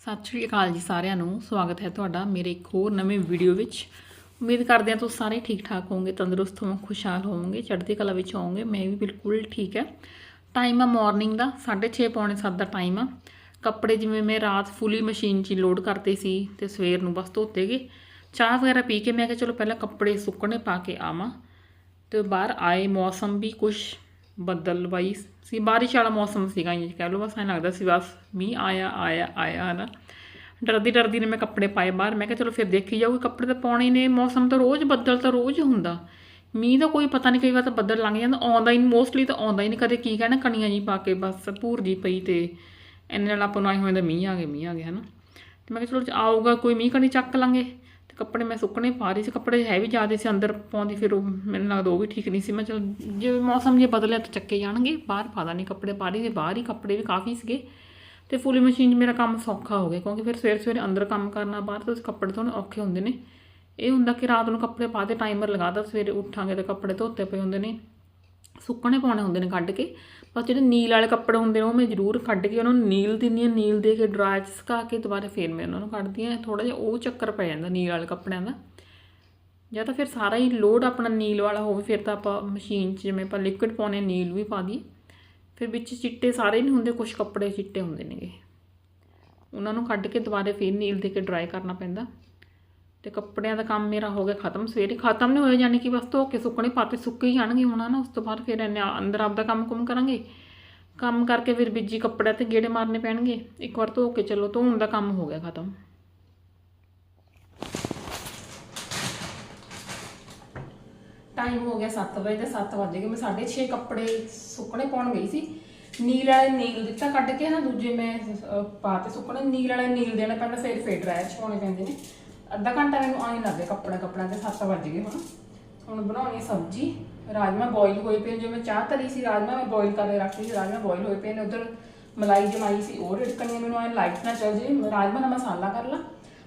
ਸਤਿ ਸ਼੍ਰੀ ਅਕਾਲ ਜੀ ਸਾਰਿਆਂ ਨੂੰ। ਸਵਾਗਤ ਹੈ ਤੁਹਾਡਾ ਮੇਰੇ ਇੱਕ ਹੋਰ ਨਵੇਂ ਵੀਡੀਓ ਵਿੱਚ। ਉਮੀਦ ਕਰਦੇ ਹਾਂ ਤੁਸੀਂ ਸਾਰੇ ਠੀਕ ਠਾਕ ਹੋਵੋਗੇ, ਤੰਦਰੁਸਤ ਹੋਵੋ ਖੁਸ਼ਹਾਲ ਹੋਵੋਗੇ, ਚੜ੍ਹਦੀ ਕਲਾ ਵਿੱਚ ਹੋਵੋਗੇ ਮੈਂ ਵੀ ਬਿਲਕੁਲ ਠੀਕ ਹੈ। ਟਾਈਮ ਆ ਮਾਰਨਿੰਗ ਦਾ 6:30 ਪੌਣੇ 7 ਦਾ ਟਾਈਮ ਆ। ਕੱਪੜੇ ਜਿਵੇਂ ਮੈਂ ਰਾਤ ਫੁੱਲੀ ਮਸ਼ੀਨ 'ਚ ਲੋਡ ਕਰਤੇ ਸੀ ਤੇ ਸਵੇਰ ਨੂੰ ਬਸ ਧੋਤੇ ਗਏ। ਚਾਹ ਵਗੈਰਾ ਪੀ ਕੇ ਮੈਂ ਕਿਹਾ ਚਲੋ ਪਹਿਲਾਂ ਕੱਪੜੇ ਸੁੱਕਣੇ ਪਾ ਕੇ ਆਵਾਂ। ਤੇ ਬਾਹਰ ਆਏ, ਮੌਸਮ ਵੀ ਬੱਦਲ ਬੱਦਲਵਾਈ ਸੀ। ਬਾਰਿਸ਼ ਵਾਲਾ ਮੌਸਮ ਸੀਗਾ ਇੰਜ ਕਹਿ ਲਓ, ਬਸ ਐਂ ਲੱਗਦਾ ਸੀ, ਬਸ ਮੀਂਹ ਆਇਆ ਆਇਆ ਆਇਆ ਨਾ ਡਰਦੀ ਡਰਦੀ ਨੇ ਮੈਂ ਕੱਪੜੇ ਪਾਏ ਬਾਹਰ। ਮੈਂ ਕਿਹਾ ਚਲੋ ਫਿਰ ਦੇਖੀ ਜਾਊਗੀ, ਕੱਪੜੇ ਤਾਂ ਪਾਉਣੇ ਨੇ, ਮੌਸਮ ਤਾਂ ਰੋਜ਼, ਬੱਦਲ ਤਾਂ ਰੋਜ਼ ਹੁੰਦਾ। ਮੀਂਹ ਦਾ ਕੋਈ ਪਤਾ ਨਹੀਂ, ਕਈ ਵਾਰ ਤਾਂ ਬੱਦਲ ਲੰਘ ਜਾਂਦਾ, ਆਉਂਦਾ ਹੀ ਮੋਸਟਲੀ ਤਾਂ ਆਉਂਦਾ ਹੀ ਨਹੀਂ, ਕਦੇ ਕੀ ਕਹਿਣਾ, ਕਣੀਆਂ ਜੀ ਪਾ ਕੇ ਬਸ ਭੂਰ ਜੀ ਪਈ ਤੇ ਇੰਨੇ ਨਾਲ ਆਪਾਂ ਨੂੰ ਆਏ ਹੋਏ ਦਾ ਮੀਂਹ ਆ ਗਏ, ਮੀਂਹ ਆ ਗਏ, ਹਨਾ। ਤੇ ਮੈਂ ਕਿਹਾ ਚਲੋ ਆਊਗਾ, ਕੋਈ ਮੀਂਹ ਕਣੀ ਚੱਕ ਲਾਂਗੇ। ਕੱਪੜੇ ਮੈਂ ਸੁੱਕਣੇ ਪਾ ਰਹੀ ਸੀ, ਕੱਪੜੇ ਹੈ ਵੀ ਜ਼ਿਆਦਾ ਸੀ, ਅੰਦਰ ਪਾਉਂਦੀ ਫਿਰ ਉਹ ਮੈਨੂੰ ਲੱਗਦਾ ਉਹ ਵੀ ਠੀਕ ਨਹੀਂ ਸੀ। ਮੈਂ ਚਲ, ਜੇ ਮੌਸਮ ਜੇ ਬਦਲਿਆ ਤਾਂ ਚੱਕੇ ਜਾਣਗੇ, ਬਾਹਰ ਪਾ ਦਾਂ ਨਹੀਂ ਕੱਪੜੇ, ਪਾ ਰਹੀ ਸੀ ਬਾਹਰ ਹੀ ਕੱਪੜੇ ਵੀ ਕਾਫੀ ਸੀਗੇ। ਤੇ ਫੁੱਲੀ ਮਸ਼ੀਨ 'ਚ ਮੇਰਾ ਕੰਮ ਸੌਖਾ ਹੋ ਗਿਆ, ਕਿਉਂਕਿ ਫਿਰ ਸਵੇਰੇ ਸਵੇਰੇ ਅੰਦਰ ਕੰਮ ਕਰਨਾ, ਬਾਹਰ ਤੋਂ ਕੱਪੜੇ ਧੋਣੇ ਔਖੇ ਹੁੰਦੇ ਨੇ। ਇਹ ਹੁੰਦਾ ਕਿ ਰਾਤ ਨੂੰ ਕੱਪੜੇ ਪਾ ਦੇ ਟਾਈਮਰ ਲਗਾ ਤਾ ਸਵੇਰੇ ਉੱਠਾਂਗੇ ਤਾਂ ਕੱਪੜੇ ਧੋਤੇ ਪਏ ਹੁੰਦੇ ਨੇ। ਸੁੱਕਣੇ ਪਾਉਣੇ ਹੁੰਦੇ ਨੇ ਕੱਢ ਕੇ। ਬਸ ਜਿਹੜੇ ਨੀਲ ਵਾਲੇ ਕੱਪੜੇ ਹੁੰਦੇ ਨੇ, ਉਹ ਮੈਂ ਜ਼ਰੂਰ ਕੱਢ ਕੇ ਉਹਨਾਂ ਨੂੰ ਨੀਲ ਦਿੰਦੀ ਹਾਂ, ਨੀਲ ਦੇ ਕੇ ਡਰਾਈ 'ਚ ਸੁਕਾ ਕੇ ਦੁਬਾਰਾ ਫੇਰ ਮੈਂ ਉਹਨਾਂ ਨੂੰ ਕੱਢਦੀ ਹਾਂ। ਥੋੜਾ ਜਿਹਾ ਉਹ ਚੱਕਰ ਪੈ ਜਾਂਦਾ ਨੀਲ ਵਾਲੇ ਕੱਪੜਿਆਂ ਦਾ। ਜਾਂ ਤਾਂ ਫਿਰ ਸਾਰਾ ਹੀ ਲੋਡ ਆਪਣਾ ਨੀਲ ਵਾਲਾ ਹੋਵੇ, ਫਿਰ ਤਾਂ ਆਪਾਂ ਮਸ਼ੀਨ 'ਚ ਜਿਵੇਂ ਆਪਾਂ ਲਿਕਵਿਡ ਪਾਉਨੇ ਨੀਲ ਵੀ ਪਾ ਦੀ ਫਿਰ ਵਿੱਚ ਚਿੱਟੇ ਸਾਰੇ ਨਹੀਂ ਹੁੰਦੇ ਕੁਝ ਕੱਪੜੇ ਚਿੱਟੇ ਹੁੰਦੇ ਨੇਗੇ। ਉਹਨਾਂ ਨੂੰ ਕੱਢ ਕੇ ਦੁਬਾਰਾ ਫਿਰ ਨੀਲ ਦੇ ਕੇ ਡਰਾਈ ਕਰਨਾ ਪੈਂਦਾ। ਤੇ ਕੱਪੜਿਆਂ ਦਾ ਕੰਮ ਮੇਰਾ ਹੋ ਗਿਆ ਖਤਮ ਸਵੇਰੇ ਖਤਮ ਨਹੀਂ ਹੋਇਆ ਯਾਨੀ ਕਿ ਬਸ ਧੋ ਕੇ ਸੁੱਕਣੇ ਪਾਤੇ ਸੁੱਕੇ ਹੀ ਜਾਣਗੇ ਹੁਣ ਨਾ ਉਸ ਤੋਂ ਬਾਅਦ ਫਿਰ ਇਹਨੇ ਅੰਦਰ ਆਪਦਾ ਕੰਮ ਕੁਮ ਕਰਾਂਗੇ। ਕੰਮ ਕਰਕੇ ਫਿਰ ਬਿੱਜੀ ਕੱਪੜਿਆਂ ਤੇ ਗੇੜੇ ਮਾਰਨੇ ਪੈਣਗੇ। ਇੱਕ ਵਾਰ ਧੋ ਕੇ ਚਲੋ ਧੋਣ ਦਾ ਕੰਮ ਹੋ ਗਿਆ ਖਤਮ। ਟਾਈਮ ਹੋ ਗਿਆ 7 ਵਜੇ ਤੇ 7 ਵਜ ਗਏ। ਮੈਂ 6:30 ਕੱਪੜੇ ਸੁੱਕਣੇ ਪਾਉਣ ਗਈ ਸੀ। ਨੀਲ ਵਾਲੇ ਨੀਲ ਦਿੱਤਾ ਕੱਢ ਕੇ ਨਾ ਦੂਜੇ ਮੈਂ ਅਹ, ਪਾ ਤੇ ਸੁੱਕਣੇ। ਨੀਲ ਵਾਲੇ ਨੀਲ ਦੇਣਾ ਪੈਂਦਾ ਫਿਰ ਫੇਰ ਡਰਾਇਰ ਚ ਪੈਂਦੇ ਨੇ। ਅੱਧਾ ਘੰਟਾ ਮੈਨੂੰ ਆਏ ਲੱਗੇ ਕੱਪੜਾ ਕੱਪੜਾ ਤੇ 7 ਵੱਜ ਗਏ ਹੁਣ। ਹੁਣ ਬਣਾਉਣੀ ਹੈ ਸਬਜ਼ੀ। ਰਾਜਮਾ ਬੋਇਲ ਹੋਏ ਪਏ ਨੇ। ਜੋ ਮੈਂ ਚਾਹ ਧਰੀ ਸੀ ਰਾਜਮਾ ਮੈਂ ਬੋਇਲ ਕਰਕੇ ਰੱਖੀ ਸੀ ਰਾਜਮਾ ਬੋਇਲ ਹੋਏ ਪਏ ਨੇ, ਉਧਰ ਮਲਾਈ ਜਮਾਈ ਸੀ, ਉਹ ਰਿੜਕਣੀ ਮੈਨੂੰ ਆਏ ਲਾਈਟ ਨਾ ਚੱਲ ਜੇ। ਰਾਜਮਾ ਦਾ ਮਸਾਲਾ ਕਰ ਲਾ।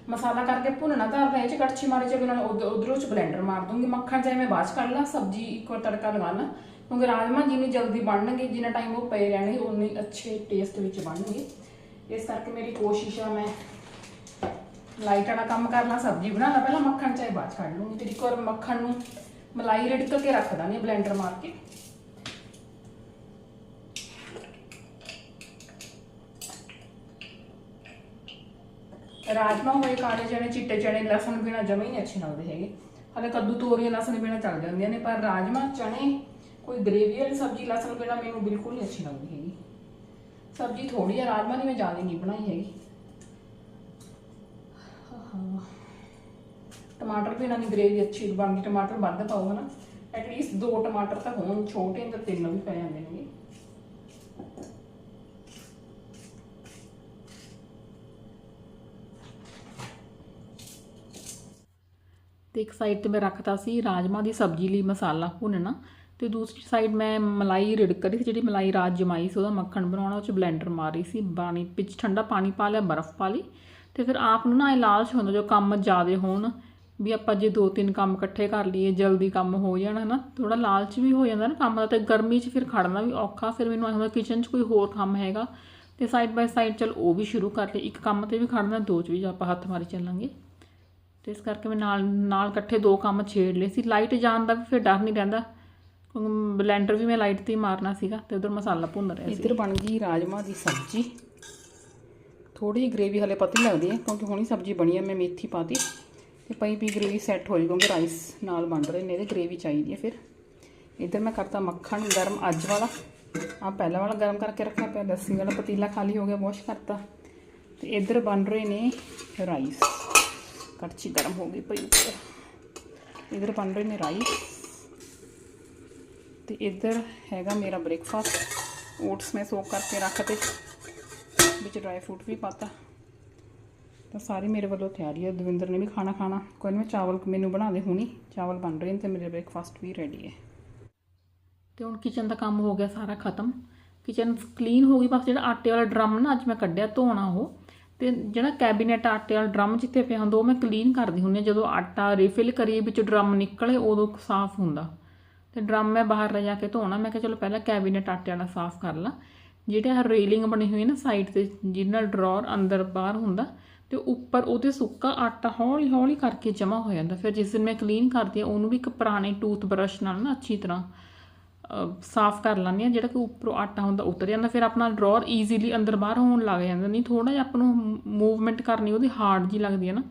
ਮਸਾਲਾ ਕਰਕੇ ਭੁੰਨਣਾ ਤਾਂ ਇਹ ਚ ਕੜਛੀ ਮਾਰੀ ਚੱਲ ਨਾਲ ਉਧਰੋਂ ਚ ਬਲੈਂਡਰ ਮਾਰ ਦੂੰਗੀ। ਮੱਖਣ ਚਾਹੇ ਮੈਂ ਬਾਅਦ ਚ ਕਰ ਲਾ, ਸਬਜ਼ੀ ਇੱਕ ਵਾਰ ਤੜਕਾ ਲਗਾ ਲਗਾਣਾ ਕਿਉਂਕਿ ਰਾਜਮਾ ਜਿੰਨੀ ਜਲਦੀ ਬਣਨਗੇ, ਜਿੰਨਾ ਟਾਈਮ ਉਹ ਪਏ ਰਹਿਣਗੇ, ਉਨੀ ਅੱਛੇ ਟੇਸਟ ਵਿੱਚ ਬਣਨਗੇ। ਇਸ ਕਰਕੇ ਮੇਰੀ ਕੋਸ਼ਿਸ਼ ਆ, ਮੈਂ ਲਾਈਟ ਵਾਲਾ ਕੰਮ ਕਰ ਲਾਂ, ਸਬਜ਼ੀ ਬਣਾ ਲਾਂ, ਪਹਿਲਾਂ ਮੱਖਣ ਚਾਹੇ ਬਾਅਦ ਚ ਕੱਢ ਲੂੰਗੀ ਫਿਰ ਇੱਕ ਮੱਖਣ ਨੂੰ ਮਲਾਈ ਰਿੜਕ ਕੇ ਰੱਖ ਦਾਂਗੀ ਬਲੈਂਡਰ ਮਾਰ ਕੇ। ਰਾਜਮਾ ਹੋਏ, ਕਾਲੇ ਚਣੇ ਚਿੱਟੇ ਚਣੇ ਲਸਣ ਬਿਨਾ ਜਮੇ ਹੀ ਨਹੀਂ ਅੱਛੇ ਲੱਗਦੇ ਹੈਗੇ। ਹਲੇ ਕੱਦੂ ਤੋਰੀਆਂ, ਲਸਣ ਬਿਨਾ ਚੱਲ ਜਾਂਦੀਆਂ ਨੇ, ਪਰ ਰਾਜਮਾ ਚਣੇ ਕੋਈ ਗ੍ਰੇਵੀ ਵਾਲੀ ਸਬਜ਼ੀ, ਲਸਣ ਬਿਨਾ ਮੈਨੂੰ ਬਿਲਕੁਲ ਨਹੀਂ ਅੱਛੀ ਲੱਗਦੀ ਹੈਗੀ। ਸਬਜ਼ੀ ਥੋੜੀ ਹੈ ਰਾਜਮਾ ਦੀ ਮੈਂ ਜ਼ਿਆਦਾ ਨਹੀਂ ਬਣਾਈ ਹੈਗੀ। ਟਮਾਟਰ ਵੀ ਇਹਨਾਂ ਦੀ ਗ੍ਰੇਵੀ ਅੱਛੀ ਬਣਦੀ ਟਮਾਟਰ ਵੱਧ ਪਾਓ ਹਨਾ। ਐਟਲੀਸਟ ਦੋ ਟਮਾਟਰ ਤਾਂ ਹੋਣ, ਛੋਟੇ ਤਾਂ ਤਿੰਨ ਵੀ ਪੈ ਜਾਂਦੇ ਨੇ ਤੇ ਇੱਕ ਸਾਈਡ ਤੇ ਮੈਂ ਰੱਖਤਾ ਸੀ ਰਾਜਮਾ ਦੀ ਸਬਜ਼ੀ ਲਈ ਮਸਾਲਾ ਭੁੰਨਣਾ ਤੇ ਦੂਸਰੀ ਸਾਈਡ ਮੈਂ ਮਲਾਈ ਰਿੜਕ ਰਹੀ ਸੀ ਜਿਹੜੀ ਮਲਾਈ ਰਾਤ ਜਮਾਈ ਸੀ, ਉਹਦਾ ਮੱਖਣ ਬਣਾਉਣਾ, ਉਹ ਚ ਬਲੈਂਡਰ ਮਾਰ ਰਹੀ ਸੀ, ਪਾਣੀ ਵਿੱਚ ਠੰਡਾ ਪਾਣੀ ਪਾ ਲਿਆ, ਬਰਫ਼ ਪਾ ਲਈ, ਤੇ ਫਿਰ ਆਪ ਨੂੰ ਨਾ ਇਹ ਲਾਲਚ ਹੁੰਦਾ ਜੋ ਕੰਮ ਜ਼ਿਆਦੇ ਹੋਣ ਵੀ ਆਪਾਂ ਜੇ ਦੋ ਤਿੰਨ ਕੰਮ ਇਕੱਠੇ ਕਰ ਲਈਏ, ਜਲਦੀ ਕੰਮ ਹੋ ਜਾਣਾ ਹੈ ਨਾ ਥੋੜਾ ਲਾਲਚ ਵੀ ਹੋ ਜਾਂਦਾ ਨਾ ਕੰਮ ਦਾ ਤੇ ਗਰਮੀ 'ਚ ਫਿਰ ਖੜਨਾ ਵੀ ਔਖਾ, ਫਿਰ ਮੈਨੂੰ ਐਂ ਕਿਚਨ 'ਚ ਕੋਈ ਹੋਰ ਕੰਮ ਹੈਗਾ ਤੇ ਸਾਈਡ ਬਾਈ ਸਾਈਡ ਚਲ ਉਹ ਵੀ ਸ਼ੁਰੂ ਕਰ ਲਈ ਇੱਕ ਕੰਮ ਤੇ ਵੀ ਖੜਨਾ, ਦੋ 'ਚ ਵੀ ਆਪਾਂ ਹੱਥ ਮਾਰੀ ਚੱਲਾਂਗੇ। ਤੇ ਇਸ ਕਰਕੇ ਮੈਂ ਨਾਲ ਨਾਲ ਇਕੱਠੇ ਦੋ ਕੰਮ ਛੇੜ ਲਏ ਸੀ। ਲਾਈਟ ਜਾਣ ਦਾ ਵੀ ਫਿਰ ਡਰ ਨਹੀਂ ਰਹਿੰਦਾ। ਕਿਉਂਕਿ ਬਲੈਂਡਰ ਵੀ ਮੈਂ ਲਾਈਟ ਤੇ ਹੀ ਮਾਰਨਾ ਸੀਗਾ ਤੇ ਉਧਰ ਮਸਾਲਾ ਭੁੰਨ ਰਿਹਾ ਸੀ। ਇੱਧਰ ਬਣ ਗਈ ਰਾਜਮਾ ਦੀ ਸਬਜ਼ੀ। ਥੋੜੀ ਜਿਹੀ ਗ੍ਰੇਵੀ ਹਲੇ ਪਤਲੀ ਲੱਗਦੀ ਹੈ ਕਿਉਂਕਿ ਹੁਣੀ ਸਬਜ਼ੀ ਬਣੀ ਹੈ, ਮੈਂ ਮੇਥੀ ਪਾਤੀ। ਤੇ ਪਈ ਵੀ ਗ੍ਰੇਵੀ ਸੈੱਟ ਹੋ ਜਾਊ ਕਿਉਂਕਿ ਰਾਈਸ ਨਾਲ ਬਣ ਰਹੇ ਨੇ, ਇਹਦੇ ਗ੍ਰੇਵੀ ਚਾਹੀਦੀ ਹੈ ਫਿਰ। ਇੱਧਰ ਮੈਂ ਕਰਤਾ ਮੱਖਣ ਗਰਮ ਅੱਜ ਵਾਲਾ। ਆ ਪਹਿਲਾ ਵਾਲਾ ਗਰਮ ਕਰਕੇ ਰੱਖਿਆ ਪਿਆ, ਲੱਸੀ ਵਾਲਾ ਪਤੀਲਾ ਖਾਲੀ ਹੋ ਗਿਆ ਵਾਸ਼ ਕਰਤਾ। ਤੇ ਇੱਧਰ ਬਣ ਰਹੇ ਨੇ ਰਾਈਸ ਕੜਛੀ ਗਰਮ ਹੋ ਗਈ ਪਈ ਉੱਪਰ ਇਧਰ ਬਣ ਰਹੇ ਨੇ ਰਾਈਸ ਤੇ ਇੱਧਰ ਹੈਗਾ ਮੇਰਾ ਬ੍ਰੇਕਫਾਸਟ ਓਟਸ ਮੈਂ ਸੋਕ ਕਰਕੇ ਰੱਖਤੇ ਵਿੱਚ ਡਰਾਈ ਫਰੂਟ ਵੀ ਪਾਤਾ। ਤਾਂ ਸਾਰੀ ਮੇਰੇ ਵੱਲੋਂ ਤਿਆਰੀ ਹੈ। ਦਵਿੰਦਰ ਨੇ ਵੀ ਖਾਣਾ ਖਾਣਾ। ਕੋਈ ਮੈਂ ਚਾਵਲ ਮੈਨੂੰ ਬਣਾ ਦੇ ਹੁਣੀ। ਚਾਵਲ ਬਣ ਰਹੇ ਨੇ ਤੇ ਮੇਰੇ ਬ੍ਰੇਕਫਾਸਟ ਵੀ ਰੈਡੀ ਹੈ। ਤੇ ਹੁਣ ਕਿਚਨ ਦਾ ਕੰਮ ਹੋ ਗਿਆ ਸਾਰਾ ਖਤਮ। ਕਿਚਨ ਕਲੀਨ ਹੋ ਗਈ। ਬਸ ਜਿਹੜਾ ਆਟੇ ਵਾਲਾ ਡਰਮ ਨਾ ਅੱਜ ਮੈਂ ਕੱਢਿਆ ਧੋਣਾ ਉਹ। ਤੇ ਜਿਹੜਾ ਕੈਬਨਿਟ ਆਟੇ ਵਾਲਾ ਡਰਮ ਜਿੱਥੇ ਪਿਆ ਹੁੰਦਾ, ਉਹ ਮੈਂ ਕਲੀਨ ਕਰਦੀ ਹੁੰਦੀ ਹਾਂ। ਜਦੋਂ ਆਟਾ ਰੀਫਿਲ ਕਰੀਏ, ਵਿੱਚ ਡਰਮ ਨਿਕਲੇ, ਉਦੋਂ ਸਾਫ਼ ਹੁੰਦਾ। ਤੇ ਡਰਮ ਮੈਂ ਬਾਹਰ ਲੈ ਜਾ ਕੇ ਧੋਣਾ। ਮੈਂ ਕਿਹਾ ਚਲੋ ਪਹਿਲਾਂ ਕੈਬਨਿਟ ਆਟੇ ਵਾਲਾ ਸਾਫ਼ ਕਰ ਲਾਂ। ਜਿਹੜੇ ਆ ਰੇਲਿੰਗ ਬਣੀ ਹੋਈ ਨਾ ਸਾਈਡ ਤੇ, ਜਿਹਦੇ ਨਾਲ ਡਰਾਅਰ ਅੰਦਰ ਬਾਹਰ ਹੁੰਦਾ ਤੇ ਉੱਪਰ ਉਹਦੇ ਸੁੱਕਾ ਆਟਾ ਹੌਲੀ ਹੌਲੀ ਕਰਕੇ ਜਮਾ ਹੋ ਜਾਂਦਾ। ਫਿਰ ਜਿਸ ਦਿਨ ਮੈਂ ਕਲੀਨ ਕਰਦੀ ਆ ਉਹਨੂੰ ਵੀ ਇੱਕ ਪੁਰਾਣੇ ਟੂਥ ਬਰਸ਼ ਨਾਲ ਨਾ ਅੱਛੀ ਤਰ੍ਹਾਂ ਸਾਫ਼ ਕਰ ਲੈਂਦੇ ਆ ਜਿਹੜਾ ਕਿ ਉੱਪਰੋਂ ਆਟਾ ਹੁੰਦਾ, ਉਤਰ ਜਾਂਦਾ। ਫਿਰ ਆਪਣਾ ਡਰਾਅਰ ਈਜ਼ੀਲੀ ਅੰਦਰ ਬਾਹਰ ਹੋਣ ਲੱਗ ਜਾਂਦਾ। ਨਹੀਂ ਥੋੜਾ ਜਿਹਾ ਆਪਾਂ ਨੂੰ ਮੂਵਮੈਂਟ ਕਰਨੀ, ਉਹਦੀ ਹਾਰਡ ਜੀ ਲੱਗਦੀ ਹੈ ਨਾ।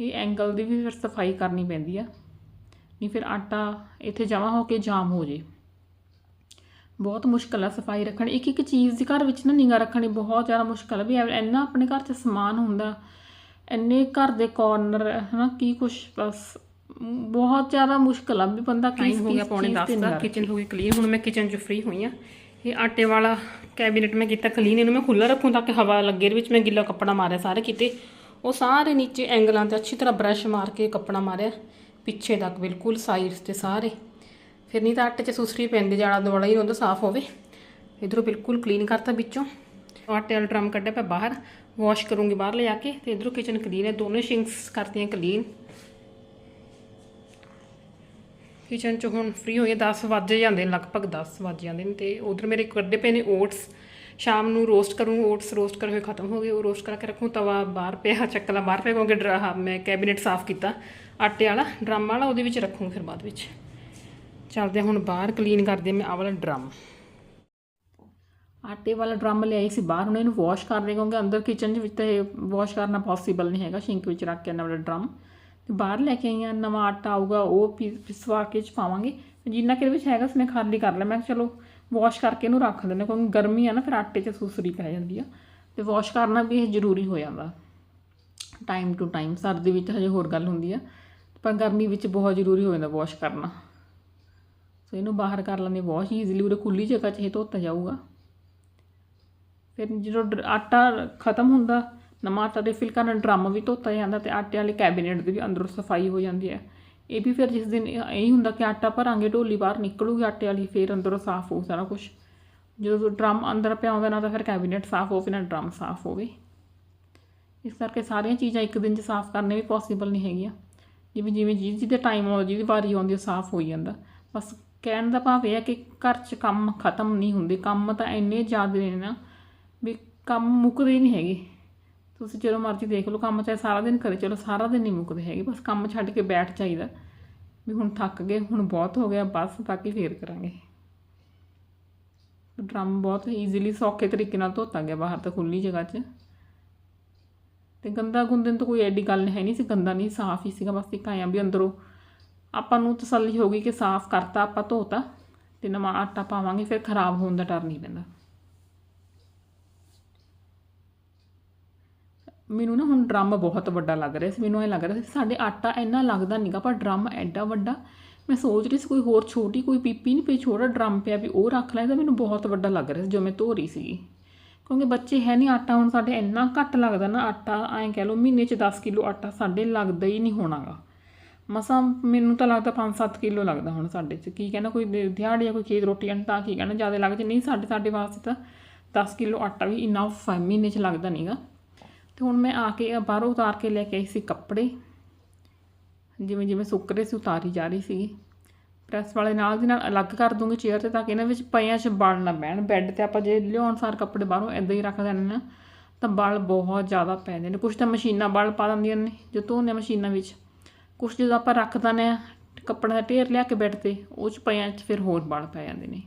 ਇਹ ਐਂਗਲ ਦੀ ਵੀ ਫਿਰ ਸਫ਼ਾਈ ਕਰਨੀ ਪੈਂਦੀ ਆ। ਨਹੀਂ, ਫਿਰ ਆਟਾ ਇੱਥੇ ਜਮਾ ਹੋ ਕੇ ਜਾਮ ਹੋ ਜੇ। ਬਹੁਤ ਮੁਸ਼ਕਲ ਆ ਸਫ਼ਾਈ ਰੱਖਣੀ। ਇੱਕ ਇੱਕ ਚੀਜ਼ ਦੀ ਘਰ ਵਿੱਚ ਨਾ ਨਿਗਾਹ ਰੱਖਣੀ ਬਹੁਤ ਜ਼ਿਆਦਾ ਮੁਸ਼ਕਲ ਵੀ ਐ- ਇੰਨਾ ਆਪਣੇ ਘਰ 'ਚ ਸਮਾਨ ਹੁੰਦਾ ਇੰਨੇ ਘਰ ਦੇ ਕਾਰਨਰ ਹਨਾ ਕੀ ਕੁਛ ਬਸ ਬਹੁਤ ਜ਼ਿਆਦਾ ਮੁਸ਼ਕਲ ਆ ਵੀ ਬੰਦਾ ਟਾਈਮ ਹੋ ਗਿਆ ਪੌਣੇ ਚੀਜ਼ 10 ਤੇ ਦਾ ਕਿਚਨ ਹੋ ਗਈ ਕਲੀਨ ਹੁਣ ਮੈਂ ਕਿਚਨ 'ਚ ਫ੍ਰੀ ਹੋਈ ਆ। ਇਹ ਆਟੇ ਵਾਲਾ ਕੈਬਿਨਟ ਮੈਂ ਕੀਤਾ ਕਲੀਨ ਇਹਨੂੰ ਮੈਂ ਖੁੱਲਾ ਰੱਖੂੰ ਤਾਂ ਕਿ ਹਵਾ ਲੱਗੇ ਇਹਦੇ ਵਿੱਚ ਮੈਂ ਗਿੱਲਾ ਕੱਪੜਾ ਮਾਰਿਆ ਸਾਰੇ ਕਿਤੇ। ਉਹ ਸਾਰੇ ਨੀਚੇ ਐਂਗਲਾਂ ਤੇ ਅੱਛੀ ਤਰ੍ਹਾਂ ਬ੍ਰਸ਼ ਮਾਰ ਕੇ ਕੱਪੜਾ ਮਾਰਿਆ ਪਿੱਛੇ ਤੱਕ ਬਿਲਕੁਲ ਸਾਈਡਸ ਤੇ ਸਾਰੇ। ਫਿਰ ਨਹੀਂ ਤਾਂ ਆਟੇ 'ਚ ਸੁਸਰੀ ਪੈਂਦੀ, ਜਾਲਾ ਦੁਆਲਾ ਹੀ ਉਹਦਾ ਸਾਫ਼ ਹੋਵੇ। ਇਧਰੋਂ ਬਿਲਕੁਲ ਕਲੀਨ ਕਰਤਾ ਵਿੱਚੋਂ। ਆਟੇ ਵਾਲਾ ਡਰਮ ਕੱਢਿਆ ਪਿਆ ਬਾਹਰ। ਵਾਸ਼ ਕਰੂੰਗੀ ਬਾਹਰ ਲਿਆ ਕੇ, ਤੇ ਇਧਰੋਂ ਕਿਚਨ ਕਲੀਨ ਹੈ। ਦੋਨੋਂ ਸ਼ਿੰਕਸ ਕਰਤੀਆਂ ਕਲੀਨ ਕਿਚਨ ਚ ਹੁਣ ਫ੍ਰੀ ਹੋਏ 10 ਵੱਜ ਜਾਂਦੇ ਨੇ, ਲਗਭਗ 10 ਵੱਜ ਜਾਂਦੇ ਨੇ। ਤੇ ਉਧਰ ਮੇਰੇ ਕੱਢੇ ਪਏ ਨੇ ਓਟਸ ਸ਼ਾਮ ਨੂੰ ਰੋਸਟ ਕਰੂੰ ਓਟਸ ਰੋਸਟ ਕਰ ਹੋਏ ਖਤਮ ਹੋ ਗਏ। ਉਹ ਰੋਸਟ ਕਰਕੇ ਰੱਖੂੰ, ਤਵਾ ਬਾਹਰ ਪਿਆ, ਚੱਕਲਾ ਬਾਹਰ ਪਿਆ, ਕਿਉਂਕਿ ਡਰਾ ਮੈਂ ਕੈਬਨਿਟ ਸਾਫ਼ ਕੀਤਾ। ਆਟੇ ਵਾਲਾ ਡਰਮ ਵਾਲਾ, ਉਹਦੇ ਵਿੱਚ ਰੱਖੂੰ ਫਿਰ ਬਾਅਦ ਵਿੱਚ। ਚੱਲਦੇ ਹਾਂ ਹੁਣ ਬਾਹਰ ਕਲੀਨ ਕਰਦੇ ਮੈਂ ਆਹ ਵਾਲਾ ਡਰਮ ਆਟੇ ਵਾਲਾ ਡਰਮ ਲਿਆਈ ਸੀ ਬਾਹਰ, ਹੁਣ ਇਹਨੂੰ ਵਾਸ਼ ਕਰਦੇ ਕਿਉਂਕਿ ਅੰਦਰ ਕਿਚਨ ਦੇ ਵਿੱਚ ਤਾਂ ਇਹ ਵਾਸ਼ ਕਰਨਾ ਪੋਸੀਬਲ ਨਹੀਂ ਹੈਗਾ ਸ਼ਿੰਕ ਵਿੱਚ ਰੱਖ ਕੇ ਇਹਨਾਂ ਵਾਲਾ ਡਰਮ ਤੇ ਬਾਹਰ ਲੈ ਕੇ ਆਈਆਂ ਨਵਾਂ ਆਟਾ ਆਊਗਾ, ਉਹ ਪੀ- ਪਿਸਵਾ ਕੇ ਚ ਪਾਵਾਂਗੇ। ਜਿੰਨਾ ਕਿ ਇਹਦੇ ਵਿੱਚ ਹੈਗਾ ਸੀ, ਮੈਂ ਖਾਲੀ ਕਰ ਲਿਆ। ਮੈਂ ਕਿਹਾ ਚਲੋ ਵਾਸ਼ ਕਰਕੇ ਇਹਨੂੰ ਰੱਖ ਦਿੰਦੇ ਕਿਉਂਕਿ ਗਰਮੀ ਆ ਨਾ, ਫਿਰ ਆਟੇ 'ਚ ਸੁਸਰੀ ਪੈ ਜਾਂਦੀ ਆ। ਤੇ ਵਾਸ਼ ਕਰਨਾ ਵੀ ਇਹ ਜ਼ਰੂਰੀ ਹੋ ਜਾਂਦਾ। ਟਾਈਮ ਟੂ ਟਾਈਮ ਸਰਦੀ ਵਿੱਚ ਹਜੇ ਹੋਰ ਗੱਲ ਹੁੰਦੀ ਆ। ਪਰ ਗਰਮੀ ਵਿੱਚ ਬਹੁਤ ਜ਼ਰੂਰੀ ਹੋ ਜਾਂਦਾ ਵਾਸ਼ ਕਰਨਾ। ਸੋ ਇਹਨੂੰ ਬਾਹਰ ਕਰ ਲੈਂਦੇ ਵਾਸ਼ ਈਜ਼ੀਲੀ ਉਰੇ ਖੁੱਲੀ ਜਗ੍ਹਾ 'ਚ ਇਹ ਧੋਤਾ ਜਾਊਗਾ। ਫਿਰ ਜਦੋਂ ਡ- ਆਟਾ ਖਤਮ ਹੁੰਦਾ, ਨਵਾਂ ਆਟਾ ਰਿਫਿਲ ਕਰਨ ਡਰਮ ਵੀ ਧੋਤਾ ਜਾਂਦਾ ਤੇ ਆਟੇ ਵਾਲੇ ਕੈਬਨਿਟ ਦੀ ਵੀ ਅੰਦਰੋਂ ਸਫ਼ਾਈ ਹੋ ਜਾਂਦੀ ਹੈ। ਇਹ ਵੀ ਫਿਰ ਜਿਸ ਦਿਨ ਇਹ ਹੁੰਦਾ ਕਿ ਆਟਾ ਭਰਾਂਗੇ, ਢੋਲੀ ਬਾਹਰ ਨਿਕਲੂਗੀ ਆਟੇ ਵਾਲੀ, ਫਿਰ ਅੰਦਰੋਂ ਸਾਫ਼ ਹੋ ਸਾਰਾ ਕੁਝ ਜਦੋਂ ਡਰਮ ਅੰਦਰ ਪਿਆ ਹੁੰਦਾ ਨਾ ਤਾਂ ਫਿਰ ਕੈਬਿਨੇਟ ਸਾਫ਼ ਹੋਵੇ ਨਾ ਡਰਮ ਸਾਫ਼ ਹੋਵੇ। ਇਸ ਕਰਕੇ ਸਾਰੀਆਂ ਚੀਜ਼ਾਂ ਇੱਕ ਦਿਨ 'ਚ ਸਾਫ਼ ਕਰਨੇ ਵੀ ਪੋਸੀਬਲ ਨਹੀਂ ਹੈਗੀਆਂ। ਜਿਵੇਂ ਜਿਵੇਂ ਜਿਹਦੀ ਜਿਹਦੇ ਟਾਈਮ ਆਉਂਦਾ, ਜਿਹਦੀ ਵਾਰੀ ਆਉਂਦੀ, ਉਹ ਸਾਫ਼ ਹੋਈ ਜਾਂਦਾ। ਬਸ ਕਹਿਣ ਦਾ ਭਾਵ ਇਹ ਹੈ ਕਿ ਘਰ 'ਚ ਕੰਮ ਖਤਮ ਨਹੀਂ ਹੁੰਦੇ। ਕੰਮ ਤਾਂ ਇੰਨੇ ਜ਼ਿਆਦਾ ਨੇ ਨਾ ਵੀ ਕੰਮ ਮੁੱਕਦੇ ਹੀ ਨਹੀਂ ਹੈਗੇ। ਤੁਸੀਂ ਜਦੋਂ ਮਰਜ਼ੀ ਦੇਖ ਲਓ, ਕੰਮ ਚਾਹੇ ਸਾਰਾ ਦਿਨ ਕਰੇ, ਚਲੋ ਸਾਰਾ ਦਿਨ ਨਹੀਂ ਮੁੱਕਦੇ ਹੈਗੇ। ਬਸ ਕੰਮ ਛੱਡ ਕੇ ਬੈਠ ਚਾਹੀਦਾ ਵੀ ਹੁਣ ਥੱਕ ਗਏ, ਹੁਣ ਬਹੁਤ ਹੋ ਗਿਆ, ਬਸ ਬਾਕੀ ਫੇਰ ਕਰਾਂਗੇ। ਡਰਮ ਬਹੁਤ ਈਜ਼ੀਲੀ ਸੌਖੇ ਤਰੀਕੇ ਨਾਲ ਧੋਤਾ ਗਿਆ ਬਾਹਰ ਤਾਂ ਖੁੱਲੀ ਜਗ੍ਹਾ 'ਚ। ਤੇ ਗੰਦਾ ਗੁੰਦਨ ਤਾਂ ਕੋਈ ਐਡੀ ਗੱਲ ਹੈ ਨਹੀਂ ਸੀ, ਗੰਦਾ ਨਹੀਂ, ਸਾਫ਼ ਹੀ ਸੀਗਾ। ਬਸ ਇੱਕ ਆਇਆ ਵੀ ਅੰਦਰੋਂ ਆਪਾਂ ਨੂੰ ਤਸੱਲੀ ਹੋ ਗਈ ਕਿ ਸਾਫ਼ ਕਰਤਾ, ਆਪਾਂ ਧੋਤਾ ਤੇ ਨਵਾਂ ਆਟਾ ਪਾਵਾਂਗੇ, ਫਿਰ ਖਰਾਬ ਹੋਣ ਦਾ ਡਰ ਨਹੀਂ ਪੈਂਦਾ। ਮੈਨੂੰ ਨਾ ਹੁਣ ਡਰਮ ਬਹੁਤ ਵੱਡਾ ਲੱਗ ਰਿਹਾ ਸੀ, ਮੈਨੂੰ ਐ ਲੱਗ ਰਿਹਾ ਸੀ, ਸਾਡੇ ਆਟਾ ਇੰਨਾ ਲੱਗਦਾ ਨਹੀਂਗਾ ਪਰ ਡਰਮ ਐਡਾ ਵੱਡਾ। ਮੈਂ ਸੋਚ ਰਹੀ ਸੀ ਕੋਈ ਹੋਰ ਛੋਟੀ, ਕੋਈ ਪੀਪੀ ਨਹੀਂ ਪਈ, ਛੋਟਾ ਡਰਮ ਪਿਆ ਵੀ ਉਹ ਰੱਖ ਲੈ ਤਾਂ ਮੈਨੂੰ ਬਹੁਤ ਵੱਡਾ ਲੱਗ ਰਿਹਾ ਸੀ ਜੋ ਮੈਂ ਧੋ ਰਹੀ ਸੀਗੀ। ਕਿਉਂਕਿ ਬੱਚੇ ਹੈ ਨਹੀਂ ਆਟਾ, ਹੁਣ ਸਾਡੇ ਇੰਨਾ ਘੱਟ ਲੱਗਦਾ ਨਾ ਆਟਾ, ਐਂ ਕਹਿ ਲਓ ਮਹੀਨੇ 'ਚ 10 ਕਿਲੋ ਆਟਾ ਸਾਡੇ ਲੱਗਦਾ ਹੀ ਨਹੀਂ ਹੋਣਾਗਾ ਮਸਾਂ ਮੈਨੂੰ ਤਾਂ ਲੱਗਦਾ 5-7 ਕਿਲੋ ਲੱਗਦਾ ਹੁਣ ਸਾਡੇ 'ਚ। ਕੀ ਕਹਿੰਦਾ ਕੋਈ ਦਿ- ਦਿਹਾੜੀ ਜਾਂ ਕੋਈ ਖੇਤ ਰੋਟੀ ਆਣ ਤਾਂ ਕੀ ਕਹਿੰਦਾ, ਜ਼ਿਆਦਾ ਲੱਗ ਜੇ। ਨਹੀਂ, ਸਾਡੇ ਸਾਡੇ ਵਾਸਤੇ ਤਾਂ 10 ਕਿਲੋ ਆਟਾ ਵੀ ਇਨਫ ਹੈ, ਮਹੀਨੇ 'ਚ ਲੱਗਦਾ ਨਹੀਂਗਾ ਤੇ ਹੁਣ ਮੈਂ ਆ ਕੇ ਬਾਹਰੋਂ ਉਤਾਰ ਕੇ ਲੈ ਕੇ ਆਈ ਸੀ ਕੱਪੜੇ। ਜਿਵੇਂ ਜਿਵੇਂ ਸੁੱਕ ਰਹੇ ਸੀ, ਉਤਾਰੀ ਜਾ ਰਹੀ ਸੀਗੀ। ਪ੍ਰੈਸ ਵਾਲੇ ਨਾਲ ਦੀ ਨਾਲ ਅਲੱਗ ਕਰ ਦੂੰਗੀ ਚੇਅਰ ਤੇ ਤਾਂ ਕਿ ਇਹਨਾਂ ਵਿੱਚ ਪਈਆਂ 'ਚ ਬਲ ਨਾ ਬਹਿਣ। ਬੈੱਡ ਤੇ ਆਪਾਂ ਜੇ ਲਿਆਉਣ ਸਾਰ ਕੱਪੜੇ ਬਾਹਰੋਂ ਇਦਾਂ ਹੀ ਰੱਖ ਦਿੰਦੇ ਨਾ ਤਾਂ ਬਲ ਬਹੁਤ ਜ਼ਿਆਦਾ ਪੈ ਜਾਂਦੇ ਨੇ। ਕੁਝ ਤਾਂ ਮਸ਼ੀਨਾਂ ਬਲ ਪਾ ਦਿੰਦੀਆਂ ਨੇ, ਜੋ ਧੋਨੇ ਮਸ਼ੀਨਾਂ ਵਿੱਚ। ਕੁਝ ਜਦੋਂ ਆਪਾਂ ਰੱਖ ਦਿੰਦੇ ਆ ਕੱਪੜੇ ਦਾ ਢੇਰ ਲਿਆ ਕੇ ਬੈੱਡ ਤੇ, ਉਹ 'ਚ ਪਈਆਂ 'ਚ ਫਿਰ ਹੋਰ ਬਲ ਪੈ ਜਾਂਦੇ ਨੇ।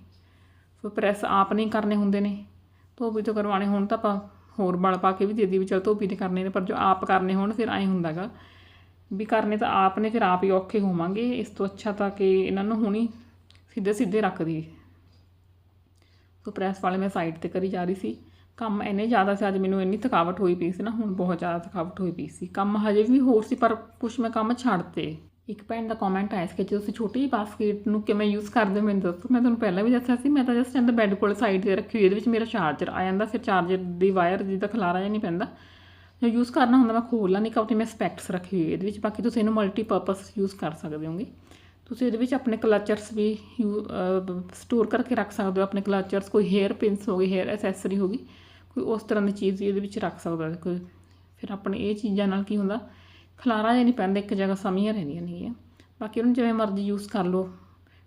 ਸੋ ਪ੍ਰੈਸ ਆਪ ਨਹੀਂ ਕਰਨੇ ਹੁੰਦੇ ਨੇ। ਧੋਬੀ ਤੋਂ ਕਰਵਾਉਣੇ ਹੋਣ ਤਾਂ ਆਪਾਂ ਹੋਰ ਬਲ ਪਾ ਕੇ ਵੀ ਦੇ ਦੀ ਵੀ ਚਲ ਧੋਬੀ ਨੇ ਕਰਨੇ ਨੇ, ਪਰ ਜੋ ਆਪ ਕਰਨੇ ਹੋਣ ਫਿਰ ਐਂ ਹੁੰਦਾਗਾ ਵੀ ਕਰਨੇ ਤਾਂ ਆਪ ਨੇ, ਫਿਰ ਆਪ ਹੀ ਔਖੇ ਹੋਵਾਂਗੇ। ਇਸ ਤੋਂ ਅੱਛਾ ਤਾਂ ਕਿ ਇਹਨਾਂ ਨੂੰ ਹੁਣੀ ਸਿੱਧੇ ਸਿੱਧੇ ਰੱਖ ਦੀ ਸੋ ਪ੍ਰੈਸ ਵਾਲੇ ਮੈਂ ਸਾਈਡ ਤੇ ਕਰੀ ਜਾ ਰਹੀ ਸੀ। ਕੰਮ ਇੰਨੇ ਜ਼ਿਆਦਾ ਸੀ, ਅੱਜ ਮੈਨੂੰ ਇੰਨੀ ਥਕਾਵਟ ਹੋਈ ਪਈ ਸੀ ਨਾ, ਹੁਣ ਬਹੁਤ ਜ਼ਿਆਦਾ ਥਕਾਵਟ ਹੋਈ ਪਈ ਸੀ। ਕੰਮ ਹਜੇ ਵੀ ਹੋਰ ਸੀ, ਪਰ ਕੁਛ ਮੈਂ ਕੰਮ ਛੱਡਤੇ। ਇੱਕ ਭੈਣ ਦਾ ਕਮੈਂਟ ਆਇਆ ਸੀ ਕਿ ਜੇ ਤੁਸੀਂ ਛੋਟੀ ਜਿਹੀ ਬਾਸਕਟ ਨੂੰ ਕਿਵੇਂ ਯੂਜ਼ ਕਰਦੇ ਹੋ, ਮੈਨੂੰ ਦੱਸੋ। ਮੈਂ ਤੁਹਾਨੂੰ ਪਹਿਲਾਂ ਵੀ ਦੱਸਿਆ ਸੀ, ਮੈਂ ਤਾਂ ਜਸਟ ਇਹਦਾ ਬੈੱਡ ਕੋਲ ਸਾਈਡ ਤੇ ਰੱਖੀ ਹੋਈ, ਇਹਦੇ ਵਿੱਚ ਮੇਰਾ ਚਾਰਜਰ ਆ ਜਾਂਦਾ ਫਿਰ ਚਾਰਜਰ ਦੀ ਵਾਇਰ ਜਿਹਦਾ ਖਲਾਰਾ ਜਿਹਾ ਨਹੀਂ ਪੈਂਦਾ। ਜੇ ਯੂਜ਼ ਕਰਨਾ ਹੁੰਦਾ, ਮੈਂ ਖੋਲ ਲਾਂ ਨਹੀਂ ਕਿ ਮੈਂ ਸਪੈਕਟਸ ਰੱਖੀ ਹੋਈ ਇਹਦੇ ਵਿੱਚ, ਬਾਕੀ ਤੁਸੀਂ ਇਹਨੂੰ ਮਲਟੀਪਰਪਸ ਯੂਜ਼ ਕਰ ਸਕਦੇ ਹੋਗੇ। ਤੁਸੀਂ ਇਹਦੇ ਵਿੱਚ ਆਪਣੇ ਕਲਚਰਸ ਵੀ ਸਟੋਰ ਕਰਕੇ ਰੱਖ ਸਕਦੇ ਹੋ, ਆਪਣੇ ਕਲਚਰਸ ਕੋਈ ਹੇਅਰ ਪਿੰਸ ਹੋ ਗਏ ਹੇਅਰ ਐਸੈਸਰੀ ਹੋ ਗਈ। ਕੋਈ ਉਸ ਤਰ੍ਹਾਂ ਦੀ ਚੀਜ਼ ਵੀ ਇਹਦੇ ਵਿੱਚ ਰੱਖ ਸਕਦਾ ਕੋਈ। ਫਿਰ ਆਪਣੇ ਇਹ ਚੀਜ਼ਾਂ ਨਾਲ ਕੀ ਹੁੰਦਾ, ਖਲਾਰਾ ਜਿਹਾ ਨਹੀਂ ਪੈਂਦਾ, ਇੱਕ ਜਗ੍ਹਾ ਸਮੀਆਂ ਰਹਿੰਦੀਆਂ ਨੇਗੀਆਂ ਬਾਕੀ ਉਹਨੂੰ ਜਿਵੇਂ ਮਰਜ਼ੀ ਯੂਜ਼ ਕਰ ਲਓ।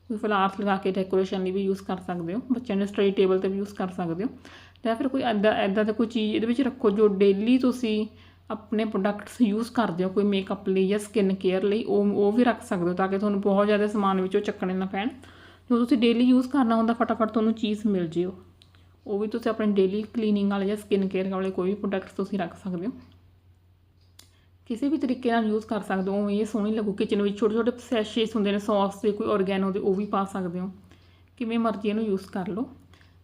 ਕੋਈ ਫਲਾਰਸ ਲਗਾ ਕੇ ਡੈਕੋਰੇਸ਼ਨ ਲਈ ਵੀ ਯੂਜ਼ ਕਰ ਸਕਦੇ ਹੋ। ਬੱਚਿਆਂ ਦੇ ਸਟੱਡੀ ਟੇਬਲ ਤੇ ਵੀ ਯੂਜ਼ ਕਰ ਸਕਦੇ ਹੋ। ਜਾਂ ਫਿਰ ਕੋਈ ਐਦਾਂ ਐਦਾਂ ਦਾ ਕੋਈ ਚੀਜ਼ ਇਹਦੇ ਵਿੱਚ ਰੱਖੋ ਜੋ ਡੇਲੀ ਤੁਸੀਂ ਆਪਣੇ ਪ੍ਰੋਡਕਟਸ ਯੂਜ਼ ਕਰਦੇ ਹੋ। ਕੋਈ ਮੇਕਅਪ ਲਈ ਜਾਂ ਸਕਿਨ ਕੇਅਰ ਲਈ ਉਹ ਉਹ ਵੀ ਰੱਖ ਸਕਦੇ ਹੋ ਤਾਂ ਕਿ ਤੁਹਾਨੂੰ ਬਹੁਤ ਜ਼ਿਆਦਾ ਸਮਾਨ ਵਿੱਚੋਂ ਚੱਕਣੇ ਨਾ ਪੈਣ। ਜੋ ਤੁਸੀਂ ਡੇਲੀ ਯੂਜ਼ ਕਰਨਾ ਹੁੰਦਾ, ਫਟਾਫਟ ਤੁਹਾਨੂੰ ਚੀਜ਼ ਮਿਲ ਜਿਓ। ਉਹ ਵੀ ਤੁਸੀਂ ਆਪਣੇ ਡੇਲੀ ਕਲੀਨਿੰਗ ਵਾਲੇ ਜਾਂ ਸਕਿਨ ਕੇਅਰ ਵਾਲੇ ਕੋਈ ਵੀ ਪ੍ਰੋਡਕਟਸ ਤੁਸੀਂ ਰੱਖ ਸਕਦੇ ਹੋ। ਕਿਸੇ ਵੀ ਤਰੀਕੇ ਨਾਲ ਯੂਜ਼ ਕਰ ਸਕਦੇ ਹੋ ਇਹ ਸੋਹਣੀ ਲੱਗੂ। ਕਿਚਨ ਵਿੱਚ ਛੋਟੇ ਛੋਟੇ ਸੈਸ਼ੇਸ ਹੁੰਦੇ ਨੇ ਸੌਸ ਦੇ ਕੋਈ ਔਰਗੈਨੋ ਦੇ, ਉਹ ਵੀ ਪਾ ਸਕਦੇ ਹੋ। ਕਿਵੇਂ ਮਰਜ਼ੀ ਇਹਨੂੰ ਯੂਜ਼ ਕਰ ਲਓ।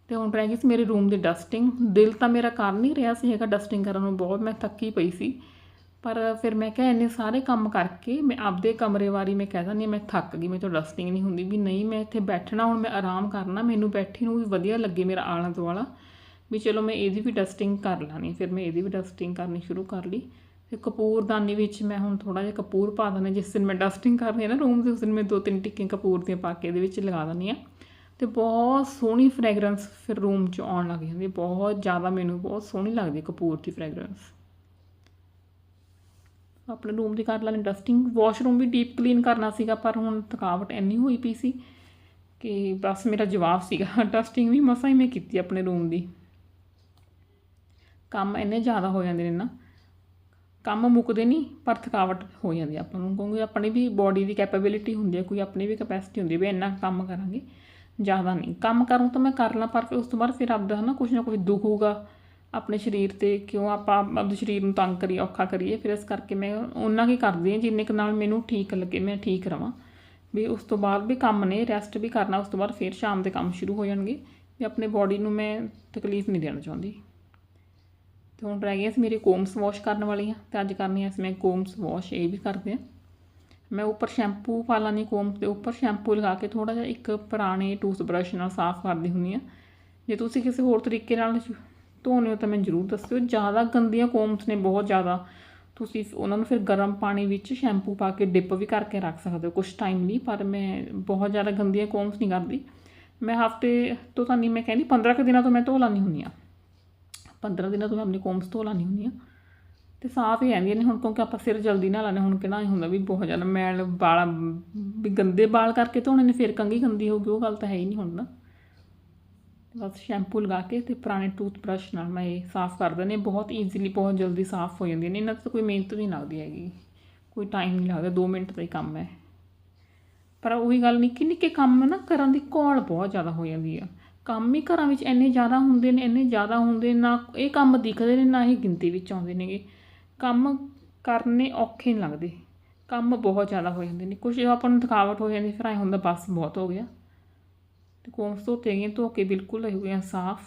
ਤੇ ਹੁਣ ਰਹਿ ਗਈ ਸੀ ਮੇਰੇ ਰੂਮ ਦੀ ਡਸਟਿੰਗ ਦਿਲ ਤਾਂ ਮੇਰਾ ਕਰ ਨਹੀਂ ਰਿਹਾ ਸੀ ਹੈਗਾ ਡਸਟਿੰਗ ਕਰਨ ਨੂੰ, ਬਹੁਤ ਮੈਂ ਥੱਕੀ ਪਈ ਸੀ। ਪਰ ਫਿਰ ਮੈਂ ਕਿਹਾ ਇੰਨੇ ਸਾਰੇ ਕੰਮ ਕਰਕੇ ਮੈਂ ਆਪਦੇ ਕਮਰੇ ਵਾਰੀ ਮੈਂ ਕਹਿ ਦਿੰਦੀ ਹਾਂ, ਮੈਂ ਥੱਕ ਗਈ, ਮੇਰੇ ਤੋਂ ਡਸਟਿੰਗ ਨਹੀਂ ਹੁੰਦੀ ਵੀ ਨਹੀਂ ਮੈਂ ਇੱਥੇ ਬੈਠਣਾ, ਹੁਣ ਮੈਂ ਆਰਾਮ ਕਰਨਾ, ਮੈਨੂੰ ਬੈਠੀ ਨੂੰ ਵੀ ਵਧੀਆ ਲੱਗੇ ਮੇਰਾ ਆਲਾ ਦੁਆਲਾ ਵੀ ਚਲੋ ਮੈਂ ਇਹਦੀ ਵੀ ਡਸਟਿੰਗ ਕਰ ਲਾਣੀ ਫਿਰ ਮੈਂ ਇਹਦੀ ਵੀ ਡਸਟਿੰਗ ਕਰਨੀ ਸ਼ੁਰੂ ਕਰ ਲਈ ਫਿਰ ਕਪੂਰਦਾਨੀ ਵਿੱਚ ਮੈਂ ਹੁਣ ਥੋੜਾ ਜਿਹਾ ਕਪੂਰ ਪਾ ਦਿੰਦੀ ਜਿਸ ਦਿਨ ਮੈਂ ਡਸਟਿੰਗ ਕਰਨੀ ਹੈ ਨਾ ਰੂਮ ਦੇ, ਉਸ ਦਿਨ ਮੈਂ ਦੋ ਤਿੰਨ ਟਿੱਕੀਆਂ ਕਪੂਰ ਦੀਆਂ ਪਾ ਕੇ ਇਹਦੇ ਵਿੱਚ ਲਗਾ ਦਿੰਦੀ ਹਾਂ ਤੇ ਬਹੁਤ ਸੋਹਣੀ ਫ੍ਰੈਗਰੈਂਸ ਫਿਰ ਰੂਮ 'ਚ ਆਉਣ ਲੱਗ ਜਾਂਦੀ ਹੈ, ਬਹੁਤ ਜ਼ਿਆਦਾ ਮੈਨੂੰ ਬਹੁਤ ਸੋਹਣੀ ਲੱਗਦੀ ਕਪੂਰ ਦੀ ਫ੍ਰੈਗਰੈਂਸ ਆਪਣੇ ਰੂਮ ਦੀ ਕਰ ਲੈਣੀ ਡਸਟਿੰਗ ਵਾਸ਼ਰੂਮ ਵੀ ਡੀਪ ਕਲੀਨ ਕਰਨਾ ਸੀਗਾ, ਪਰ ਹੁਣ ਥਕਾਵਟ ਇੰਨੀ ਹੋਈ ਪਈ ਸੀ ਕਿ ਬਸ ਮੇਰਾ ਜਵਾਬ ਸੀਗਾ। ਡਸਟਿੰਗ ਵੀ ਮਸਾਂ ਹੀ ਮੈਂ ਕੀਤੀ ਆਪਣੇ ਰੂਮ ਦੀ। ਕੰਮ ਇੰਨੇ ਜ਼ਿਆਦਾ ਹੋ ਜਾਂਦੇ ਨੇ ਨਾ। ਕੰਮ ਮੁੱਕਦੇ ਨਹੀਂ, ਪਰ ਥਕਾਵਟ ਹੋ ਜਾਂਦੀ ਆਪਾਂ ਨੂੰ, ਕਿਉਂਕਿ ਆਪਣੀ ਵੀ ਬਾਡੀ ਦੀ ਕੈਪੇਬਿਲਿਟੀ ਹੁੰਦੀ ਹੈ ਕੋਈ ਆਪਣੀ ਵੀ ਕੈਪੈਸਿਟੀ ਹੁੰਦੀ ਵੀ ਇੰਨਾ ਕੰਮ ਕਰਾਂਗੇ, ਜ਼ਿਆਦਾ ਨਹੀਂ। ਕੰਮ ਕਰੂੰ ਤਾਂ ਮੈਂ ਕਰ ਲਾਂ, ਪਰ ਫਿਰ ਉਸ ਤੋਂ ਬਾਅਦ ਫਿਰ ਆਪਦਾ ਹਨਾ ਕੁਛ ਨਾ ਕੁਛ ਦੁੱਖ ਹੋਊਗਾ। ਆਪਣੇ ਸਰੀਰ ਤੇ ਕਿਉਂ ਆਪਾਂ ਆਪਦੇ ਸਰੀਰ ਨੂੰ ਤੰਗ ਕਰੀਏ, ਔਖਾ ਕਰੀਏ, ਫਿਰ ਇਸ ਕਰਕੇ ਮੈਂ ਉਹਨਾਂ ਕੀ ਕਰਦੀ ਹਾਂ ਜਿੰਨੇ ਕੁ ਨਾਲ ਮੈਨੂੰ ਠੀਕ ਲੱਗੇ, ਮੈਂ ਠੀਕ ਰਵਾਂ। ਵੀ ਉਸ ਤੋਂ ਬਾਅਦ ਵੀ ਕੰਮ ਨੇ ਰੈਸਟ ਵੀ ਕਰਨਾ, ਉਸ ਤੋਂ ਬਾਅਦ ਫਿਰ ਸ਼ਾਮ ਦੇ ਕੰਮ ਸ਼ੁਰੂ ਹੋ ਜਾਣਗੇ। ਵੀ ਆਪਣੇ ਬਾਡੀ ਨੂੰ ਮੈਂ ਤਕਲੀਫ ਨਹੀਂ ਦੇਣਾ ਚਾਹੁੰਦੀ। ਤੇ ਹੁਣ ਰਹਿ ਗਈਆਂ ਸੀ ਮੇਰੇ ਕੋਮਸ ਵਾਸ਼ ਕਰਨ ਵਾਲੀਆਂ ਤੇ ਅੱਜ ਕਰਨੀ ਸੀ ਮੈਂ ਕੋਮਸ ਵਾਸ਼ ਇਹ ਵੀ ਕਰਦੇ ਆ ਮੈਂ ਉੱਪਰ ਸ਼ੈਂਪੂ ਪਾ ਲਾਂਗੀ ਕੋਮਸ ਦੇ ਉੱਪਰ ਸ਼ੈਂਪੂ ਲਗਾ ਕੇ ਥੋੜਾ ਜਿਹਾ ਇੱਕ ਪੁਰਾਣੇ ਟੂਥਬ੍ਰਸ਼ ਨਾਲ ਸਾਫ਼ ਕਰਦੀ ਹੁੰਦੀ ਆ ਜੇ ਤੁਸੀਂ ਕਿਸੇ ਹੋਰ ਤਰੀਕੇ ਨਾਲ ਧੋਣੇ ਹੋ ਤਾਂ ਮੈਨੂੰ ਜ਼ਰੂਰ ਦੱਸਿਓ। ਜ਼ਿਆਦਾ ਗੰਦੀਆਂ ਕੋਮਸ ਨੇ ਬਹੁਤ ਜ਼ਿਆਦਾ। ਤੁਸੀਂ ਉਹਨਾਂ ਨੂੰ ਫਿਰ ਗਰਮ ਪਾਣੀ ਵਿੱਚ ਸ਼ੈਂਪੂ ਪਾ ਕੇ ਡਿਪ ਵੀ ਕਰਕੇ ਰੱਖ ਸਕਦੇ ਹੋ। ਕੁਝ ਟਾਈਮ ਲਈ ਪਰ ਮੈਂ ਬਹੁਤ ਜ਼ਿਆਦਾ ਗੰਦੀਆਂ ਕੋਮਸ ਨਹੀਂ ਕਰਦੀ। ਮੈਂ ਹਫ਼ਤੇ ਤੋਂ ਤਾਂ ਨਹੀਂ, ਮੈਂ ਕਹਿੰਦੀ 15 ਕੁ ਦਿਨਾਂ ਤੋਂ ਮੈਂ ਧੋ ਲਾਨੀ ਹੁੰਦੀ ਆ 15 ਦਿਨਾਂ ਤੋਂ ਮੈਂ ਆਪਣੀ ਕੋਮਸ ਧੋ ਲਾਨੀ ਹੁੰਦੀ ਆ ਤੇ ਸਾਫ਼ ਹੀ ਰਹਿੰਦੀਆਂ ਨੇ ਹੁਣ, ਕਿਉਂਕਿ ਆਪਾਂ ਸਿਰ ਜਲਦੀ ਨਾ ਲਾਣੇ ਹੁਣ ਕਿਹੜਾ ਇਹ ਹੁੰਦਾ ਵੀ ਬਹੁਤ ਜ਼ਿਆਦਾ ਮੈਲ ਵਾਲਾਂ ਵੀ ਗੰਦੇ ਵਾਲ ਕਰਕੇ ਧੋਣੇ ਨੇ, ਫਿਰ ਕੰਗੀ ਗੰਦੀ ਹੋ ਗਈ, ਉਹ ਗੱਲ ਤਾਂ ਹੈ ਹੀ ਨਹੀਂ ਹੁਣ ਨਾ। ਬਸ ਸ਼ੈਂਪੂ ਲਗਾ ਕੇ ਤੇ ਪੁਰਾਣੇ ਟੂਥਬ੍ਰਸ਼ ਨਾਲ ਮੈਂ ਇਹ ਸਾਫ਼ ਕਰ ਦਿੰਦੀ ਬਹੁਤ ਈਜ਼ੀਲੀ ਬਹੁਤ ਜਲਦੀ ਸਾਫ਼ ਹੋ ਜਾਂਦੀਆਂ ਨੇ ਇਹਨਾਂ 'ਤੇ ਕੋਈ ਮਿਹਨਤ ਨਹੀਂ ਲੱਗਦੀ ਹੈਗੀ। ਕੋਈ ਟਾਈਮ ਨਹੀਂ ਲੱਗਦਾ। 2 ਮਿੰਟ ਦਾ ਹੀ ਕੰਮ ਹੈ। ਪਰ ਉਹੀ ਗੱਲ ਨਿੱਕੇ ਨਿੱਕੇ ਕੰਮ ਨਾ ਕਰਨ ਦੀ ਘੋਲ ਬਹੁਤ ਜ਼ਿਆਦਾ ਹੋ ਜਾਂਦੀ ਆ। ਕੰਮ ਹੀ ਘਰਾਂ ਵਿੱਚ ਇੰਨੇ ਜ਼ਿਆਦਾ ਹੁੰਦੇ ਨੇ, ਇੰਨੇ ਜ਼ਿਆਦਾ ਹੁੰਦੇ ਨਾ ਇਹ ਕੰਮ ਦਿਖਦੇ ਨੇ, ਨਾ ਹੀ ਗਿਣਤੀ ਵਿੱਚ ਆਉਂਦੇ ਨੇਗੇ। ਕੰਮ ਕਰਨੇ ਔਖੇ ਨਹੀਂ ਲੱਗਦੇ। ਕੰਮ ਬਹੁਤ ਜ਼ਿਆਦਾ ਹੋ ਜਾਂਦੇ ਨੇ। ਕੁਝ ਆਪਾਂ ਨੂੰ ਥਕਾਵਟ ਹੋ ਜਾਂਦੀ ਫਿਰ ਐ ਹੁੰਦਾ ਬਸ ਬਹੁਤ ਹੋ ਗਿਆ। ਤੇ ਕੋਮਸ ਧੋਤੇ ਗਏ ਧੋ ਕੇ ਬਿਲਕੁਲ ਹੋ ਗਏ ਸਾਫ਼।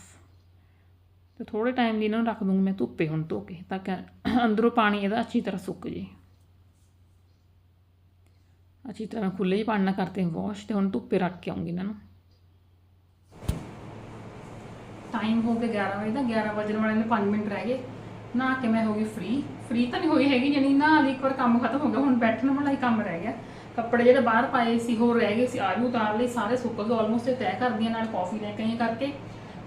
ਤੇ ਥੋੜੇ ਟਾਈਮ ਲਈ ਇਹਨਾਂ ਨੂੰ ਰੱਖ ਦੂੰਗੀ ਮੈਂ ਧੁੱਪੇ ਹੁਣ ਧੋ ਕੇ, ਤਾਂ ਕਿ ਅੰਦਰੋਂ ਪਾਣੀ ਇਹਦਾ ਅੱਛੀ ਤਰ੍ਹਾਂ ਸੁੱਕ ਜੇ। ਅੱਛੀ ਤਰ੍ਹਾਂ ਖੁੱਲੇ ਹੀ ਪਾਣੀ ਨਾਲ ਕਰਤੇ ਵਾਸ਼ ਤੇ ਹੁਣ ਧੁੱਪੇ ਰੱਖ ਕੇ ਆਉਂਗੀ ਇਹਨਾਂ ਨੂੰ। ਟਾਈਮ ਹੋ ਗਿਆ 11 ਵਜੇ ਦਾ 11 ਵਜਣ ਵਾਲੇ ਨੇ 5 ਮਿੰਟ ਰਹਿ ਗਏ। ਨਹਾ ਕੇ ਮੈਂ ਹੋ ਗਈ ਫ੍ਰੀ ਫ੍ਰੀ ਤਾਂ ਨਹੀਂ ਹੋਈ ਹੈਗੀ ਜਾਨੀ ਨਾ ਇੱਕ ਵਾਰ ਕੰਮ ਖਤਮ ਹੋ ਗਿਆ, ਹੁਣ ਬੈਠਣ ਵਾਲਾ ਹੀ ਕੰਮ ਰਹਿ ਗਿਆ। ਕੱਪੜੇ ਜਿਹੜੇ ਬਾਹਰ ਪਾਏ ਸੀ, ਹੋਰ ਰਹਿ ਗਏ ਸੀ ਆ ਵੀ ਉਤਾਰ ਲਈ ਸਾਰੇ ਸੁੱਕ ਗਏ ਆਲਮੋਸਟ ਤੇ ਤੈਅ ਕਰਦੀਆਂ ਨਾਲ ਕਾਫੀ ਲੈ ਕੇ ਆਈ ਕਰਕੇ।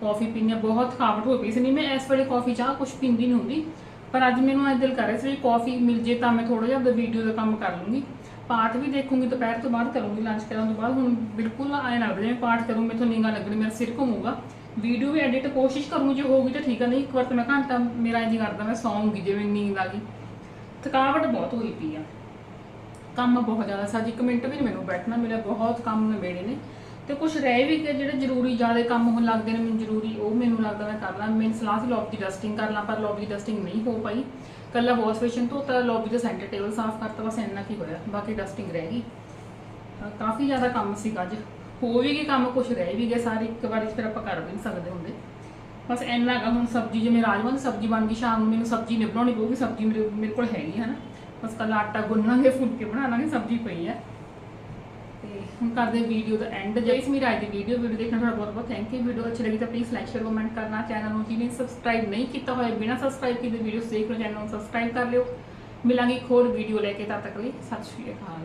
ਕਾਫੀ ਪੀਣੀ ਬਹੁਤ ਥਕਾਵਟ ਹੋ ਪਈ ਸੀ, ਨਹੀਂ, ਮੈਂ ਇਸ ਵੇਲੇ ਕਾਫੀ ਚਾਹ ਕੁਝ ਪੀਂਦੀ ਨਹੀਂ ਹੁੰਦੀ, ਪਰ ਅੱਜ ਮੈਨੂੰ ਇਹ ਦਿਲ ਕਰ ਰਿਹਾ ਸੀ ਵੀ ਕਾਫੀ ਮਿਲ ਜੇ ਤਾਂ ਮੈਂ ਥੋੜਾ ਜਿਹਾ ਆਪਦਾ ਵੀਡੀਓ ਦਾ ਕੰਮ ਕਰ ਲੂੰਗੀ। ਪਾਠ ਵੀ ਦੇਖੂੰਗੀ, ਦੁਪਹਿਰ ਤੋਂ ਬਾਅਦ ਕਰੂੰਗੀ ਲੰਚ ਕਰਨ ਤੋਂ ਬਾਅਦ ਹੁਣ ਬਿਲਕੁਲ ਆਏ ਲੱਗਦਾ ਜਿਵੇਂ ਪਾਠ ਕਰੂੰ, ਮੈਥੋਂ ਨੀਂਗਾ ਲੱਗਣੀ ਮੇਰਾ ਸਿਰ ਘੁੰਮੂਗਾ। ਵੀਡੀਓ ਵੀ ਐਡਿਟ ਕੋਸ਼ਿਸ਼ ਕਰੂੰ, ਜੇ ਹੋਊਗੀ ਤਾਂ ਠੀਕ ਆ, ਨਹੀਂ, ਇੱਕ ਵਾਰ ਤਾਂ ਮੈਂ ਘੰਟਾ ਮੇਰਾ ਇੰਜ ਕਰਦਾ, ਮੈਂ ਸੌਂਗੀ ਜਿਵੇਂ ਨੀਂਦ ਆ ਗਈ। ਥਕਾਵਟ ਬਹੁਤ ਹੋਈ ਪਈ ਆ। ਕੰਮ ਬਹੁਤ ਜ਼ਿਆਦਾ ਸੀ। ਇੱਕ ਮਿੰਟ ਵੀ ਨਹੀਂ ਮੈਨੂੰ ਬੈਠਣਾ ਮੇਰਾ ਬਹੁਤ ਕੰਮ ਨਿਬੇੜੇ ਨੇ। ਤੇ ਕੁਝ ਰਹਿ ਵੀ ਗਏ ਜਿਹੜੇ ਜ਼ਰੂਰੀ ਜ਼ਿਆਦਾ ਕੰਮ ਹੋਣ ਲੱਗਦੇ ਨੇ, ਮੈਨੂੰ ਜ਼ਰੂਰੀ ਉਹ ਮੈਨੂੰ ਲੱਗਦਾ ਮੈਂ ਕਰ ਲਾਂ। ਮੈਨੂੰ ਸਲਾਹ ਸੀ ਲੌਬੀ ਦੀ ਡਸਟਿੰਗ ਕਰ ਲਾਂ, ਪਰ ਲੌਬੀ ਦੀ ਡਸਟਿੰਗ ਨਹੀਂ ਹੋ ਪਾਈ। ਕੱਲਾ ਵਾਸ਼ ਬੇਸਿਨ ਧੋਤਾ ਲੌਬੀ ਦਾ ਸੈਂਟਰ ਟੇਬਲ ਸਾਫ਼ ਕਰਤਾ, ਬਸ ਇੰਨਾ ਕੀ ਹੋਇਆ। ਬਾਕੀ ਡਸਟਿੰਗ ਰਹਿ ਗਈ। ਕਾਫੀ ਜ਼ਿਆਦਾ ਕੰਮ ਸੀ ਅੱਜ। ਹੋ ਵੀ ਗਏ ਕੰਮ ਕੁਝ ਰਹਿ ਵੀ ਗਏ ਸਾਰੇ। ਇੱਕ ਵਾਰੀ ਫਿਰ ਆਪਾਂ ਕਰ ਵੀ ਨਹੀਂ ਸਕਦੇ ਹੁੰਦੇ। ਬਸ ਇੰਨਾ ਹੈਗਾ ਹੁਣ ਸਬਜ਼ੀ, ਜਿਵੇਂ ਰਾਜਮਾਂਹ ਦੀ ਸਬਜ਼ੀ ਬਣ ਗਈ, ਸ਼ਾਮ ਨੂੰ ਮੈਨੂੰ ਸਬਜ਼ੀ ਨਹੀਂ ਬਣਾਉਣੀ ਪਊਗੀ, ਸਬਜ਼ੀ ਮੇਰੇ ਮੇਰੇ ਕੋਲ ਹੈਗੀ ਹੈ ਨਾ। ਬਸ ਕੱਲ ਆਟਾ ਗੁੰਨਾਂਗੇ ਫੁਲਕੇ ਬਣਾ ਲਾਂਗੇ ਸਬਜ਼ੀ ਪਈ ਹੈ। ਤੇ ਹੁਣ ਕਰਦੇ ਵੀਡੀਓ ਦਾ ਐਂਡ ਜੇ ਇਸ ਮੇਰੀ ਅੱਜ ਦੀ ਵੀਡੀਓ ਵੀਡੀਓ ਦੇਖਣ, ਤੁਹਾਡਾ ਬਹੁਤ ਬਹੁਤ ਥੈਂਕ ਯੂ ਵੀਡੀਓ ਅੱਛੀ ਲੱਗੀ ਤਾਂ ਪਲੀਜ਼ ਲਾਈਕ ਸ਼ੇਅਰ ਕਮੈਂਟ ਕਰਨਾ। ਚੈਨਲ ਨੂੰ ਜਿਹਨੇ ਸਬਸਕ੍ਰਾਈਬ ਨਹੀਂ ਕੀਤਾ ਹੋਇਆ, ਬਿਨਾਂ ਸਬਸਕ੍ਰਾਈਬ ਕੀਤੇ ਵੀਡੀਓਜ਼ ਦੇਖ ਲਓ ਚੈਨਲ ਨੂੰ ਸਬਸਕ੍ਰਾਈਬ ਕਰ ਲਿਓ। ਮਿਲਾਂਗੇ ਇੱਕ ਹੋਰ ਵੀਡੀਓ ਲੈ ਕੇ, ਤਦ ਤੱਕ ਲਈ ਸਤਿ ਸ਼੍ਰੀ ਅਕਾਲ।